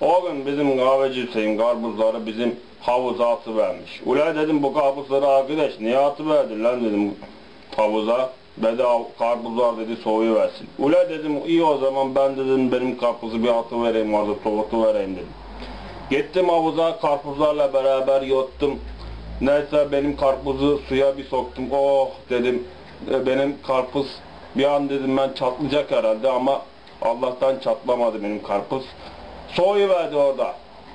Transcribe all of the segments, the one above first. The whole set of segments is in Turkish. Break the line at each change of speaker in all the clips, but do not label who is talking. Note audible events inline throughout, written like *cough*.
O gün bizim kahveci Hüseyin karpuzları bizim havuza atıvermiş. Ula dedim bu karpuzları arkadaş niye atıverdin lan dedim havuza. Bedava karpuzlar dedi soğuyuversin. Ula dedim iyi o zaman ben dedim benim karpuzu bir atıvereyim orada soğutuvereyim dedim. Gittim havuza karpuzlarla beraber yottum. Neyse benim karpuzu suya bir soktum. Oh dedim e, benim karpuz bir an dedim ben çatlayacak herhalde ama Allah'tan çatlamadı benim karpuz. Soğuyuverdi orada.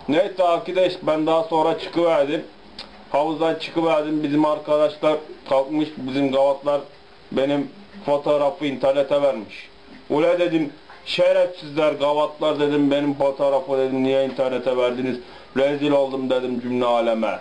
Neyse arkadaş ben daha sonra çıkıverdim. Havuzdan çıkıverdim. Bizim arkadaşlar kalkmış bizim gavatlar benim fotoğrafı internete vermiş. Ule dedim şerefsizler gavatlar dedim benim fotoğrafı dedim niye internete verdiniz? Rezil oldum dedim cümle aleme.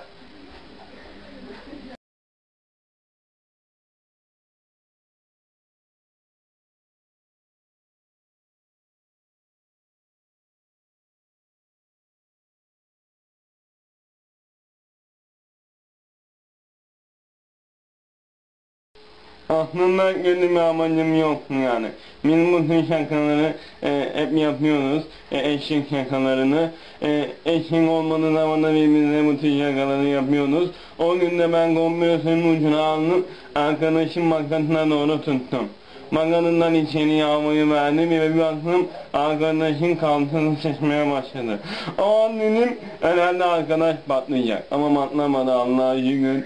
Aslında kötü bir amacım yok yani. Biz bu şakaları e, hep yapıyoruz. E, eşek şakalarını. E, eşek olmadığı zaman da birbirine bu tür şakaları yapıyoruz. O gün de ben kompresörün ucunu aldım. Arkadaşım makasına doğru tuttum. Maganından içeri almayı verdim ve bir baktım arkadaşın kalçasını seçmeye başladı. O an dedim herhalde arkadaş patlayacak. Ama patlamadı Allah'a şükür.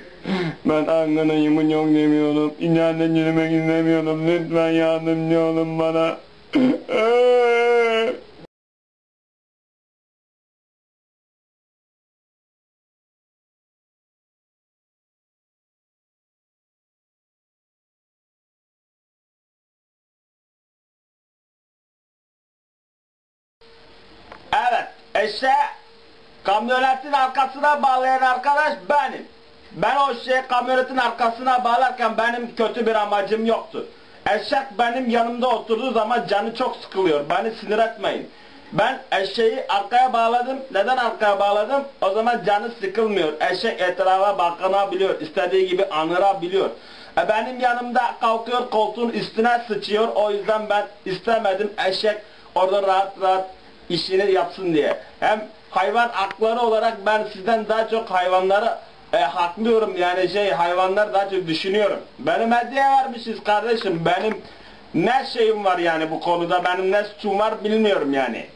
Ben arkadaşımı çok seviyorum. İleride yürümek istemiyorum. Lütfen yardımcı olun bana. *laughs*
Evet, eşe kamyonetin arkasına bağlayan arkadaş benim. Ben o şeyi kamyonetin arkasına bağlarken benim kötü bir amacım yoktu. Eşek benim yanımda oturduğu zaman canı çok sıkılıyor. Beni sinir etmeyin. Ben eşeği arkaya bağladım. Neden arkaya bağladım? O zaman canı sıkılmıyor. Eşek etrafa bakınabiliyor. istediği gibi anırabiliyor. E benim yanımda kalkıyor koltuğun üstüne sıçıyor. O yüzden ben istemedim eşek orada rahat rahat işini yapsın diye. Hem hayvan hakları olarak ben sizden daha çok hayvanları e, haklıyorum yani şey hayvanlar daha çok düşünüyorum. Benim hediye vermişiz kardeşim. Benim ne şeyim var yani bu konuda benim ne suçum var bilmiyorum yani.